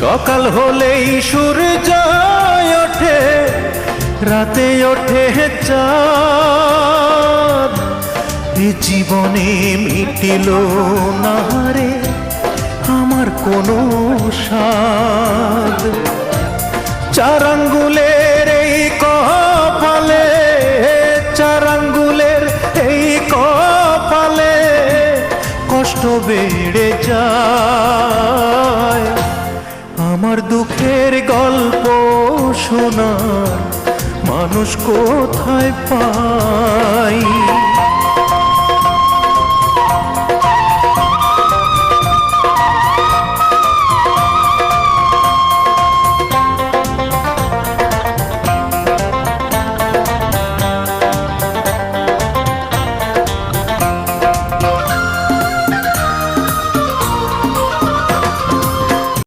সকাল হলেই সূর্য ওঠে, রাতে ওঠে চাঁদ। এ জীবনে মিটিল না রে আমার কোনো স্বাদ। চার আঙ্গুলের এই কপালে চার আঙ্গুলের এই কপালে কষ্ট বেড়ে যায়। দুঃখের গল্প শোনার মানুষ কোথায় পাই